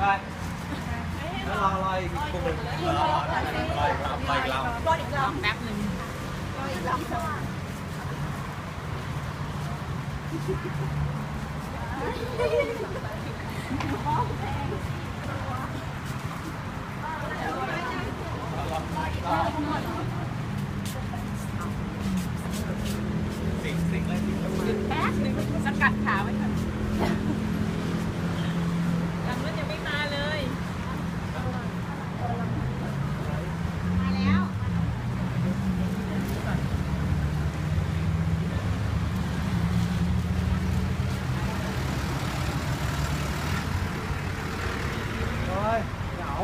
ไปแล้วรอรออีกกลุ่มหนึ่งรอรอรออีกรอบรออีกรอบ รออีกรอบแป๊บหนึ่งรออีกรอบค่ะ สิงสิงเลยสิงแล้วมือ แป๊บหนึ่งสกัดขาไว้ก่อนยังไม่ยังไม่มาเลย มาแล้ว โอ้ยเหงา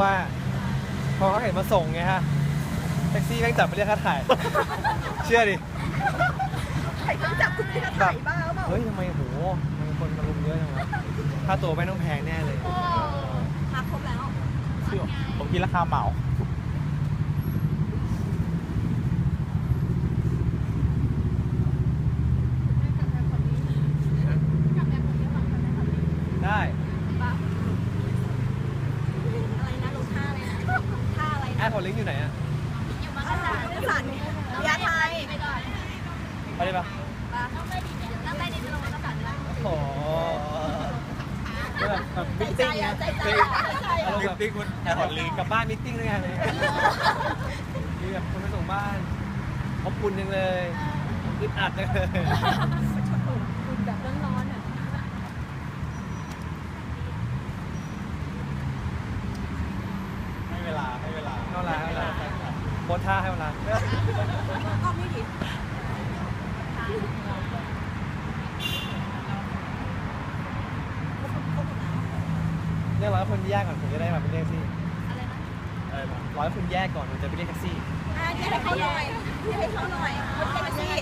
ว่าพอเขาเห็นมาส่งไงฮะแท็กซี่แม่งจับไปเรียกค่าถ่าย เชื่อดิใครต้องจับคุณพี่กระถ่ายบ้าเปล่าเฮ้ยทำไมโหทำไมคนมารุมเยอะจังวะค่าตัวไม่ต้องแพงแน่เลยมาครบแล้ว ผมคิดราคาเหมา ได้ อะไรนะลงท่าอะไรนะท่าอะไร แอ นะ ร์พอร์ต ลิงก์อยู่ไหนอะอยู่มังสวิรัติสันยาไทยไปได้ปะนั่งได้ดีนั่งได้ดีจะลงมาสันได้โอ้โหแบบแบบมิทติ้งไงใจใจอารมณ์แบบมิทติ้งคุณแอร์พอร์ตลิงก์กลับบ้านมิทติ้งด้วยกันเลยมีแบบคนไปส่งบ้านขอบคุณจังเลยอึดอัดจังเลย คุณแบบร้อนๆอะ ให้เวลาให้เวลาเท่าไหร่ให้เวลาโพสท่าให้เวลาก็ไม่ดีเรียกร้อยคนแยกก่อนผมจะได้แบบไปเรียกแท็กซี่อะไรนะร้อยคนแยกก่อนผมจะไปเรียกแท็กซี่อะเรียกให้เขาหน่อยเรียกให้เขาหน่อยรถแท็กซี่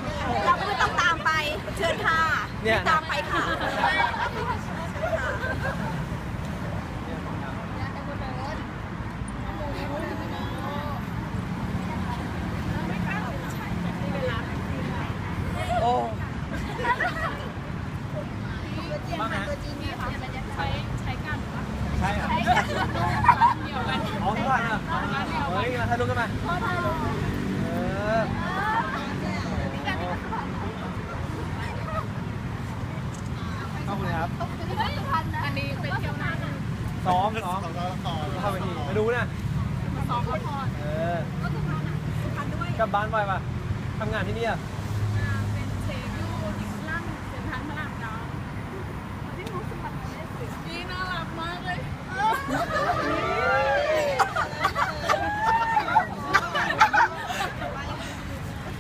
เราก็ไม่ต้องตามไป เชิญค่ะเนี่ยไม่ตามไปค่ะค่ะ โอ้ บ้างนะตัวจริงเนี่ยค่ะใช้ใช้กัน ใช่เหรอ เดียวกัน เอาทุกวันอะเฮ้ยมา ถ่ายรูปกันมาพ่อทายลงเออขอบคุณครับอันนี้ไปเที่ยวหน้าซ้อมซ้อมเข้าไปทีมาดูนะสองก็พอเออก็สุพรรณอะสุพรรณด้วยกลับบ้านไปป่ะทำงานที่นี่อะ เป็นเชฟยูดิสลั่นเซ็นทรัลพระรามเก้าที่รู้สึกแบบนี่น่ารักมากเลย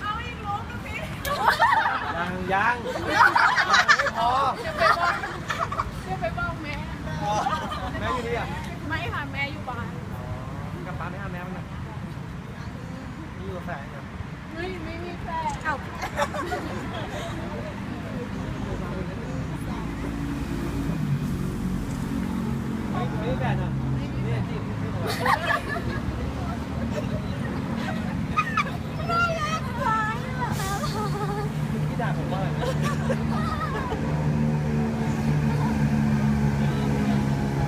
เอาอีกลูกนึงพี่ ยังยังยังไม่พอเดี๋ยวไปบอกเดี๋ยวไปบอกแม่ แม่อยู่นี่อะไม่ค่ะแม่อยู่บ้านกลับบ้านไม่ห้ามแม่มันนะนี่อยู่กับแฟนเนี่ยไม่ไม่มีแฟนเอ้าไม่ไม่มีแฟนอะนี่จีบพี่ตัว น่ารักร้ายอะ พี่ด่าผมว่าอะไรนะ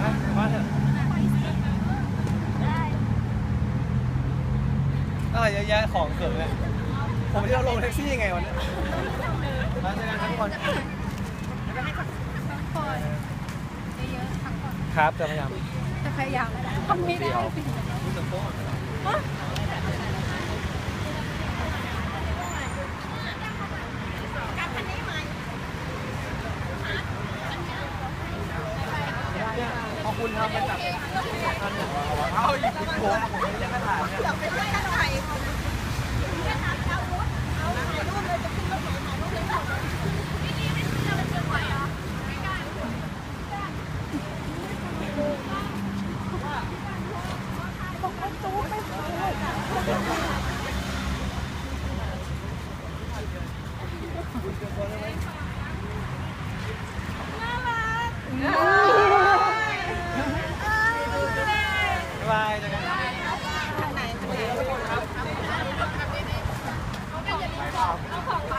มาบ้านเถอะ อะไรเยอะแยะของเกิดเลยผมจะลงแท็กซี่ยังไงวันนี้มาเจอกันทุกคนเยอะๆพักผ่อนครับจะพยายามจะพยายามทำไม่ได้สิรู้สึกโป๊ะเนี่ยพอคุณทำมันแบบอันหนึ่งเอาอีกคุณ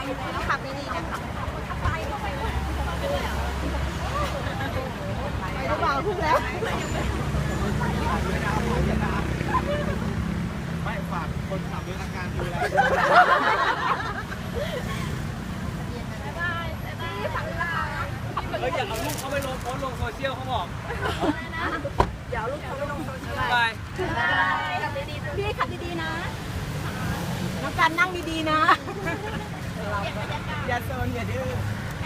ต้องขัดีนะคะไปหรืวเปล่าพูแล้วไม่ฝากคนขับด้วยอากดูแลเฮ้ยอย่าเอาลูกเขาไปลงโลงโซเชียลเขาบอกอย่าเอลูกเขาไปลงโซเชียลไปพี่ขับดีๆนะน้องการนั่งดีๆนะ อย่าโซนอย่าดื้อ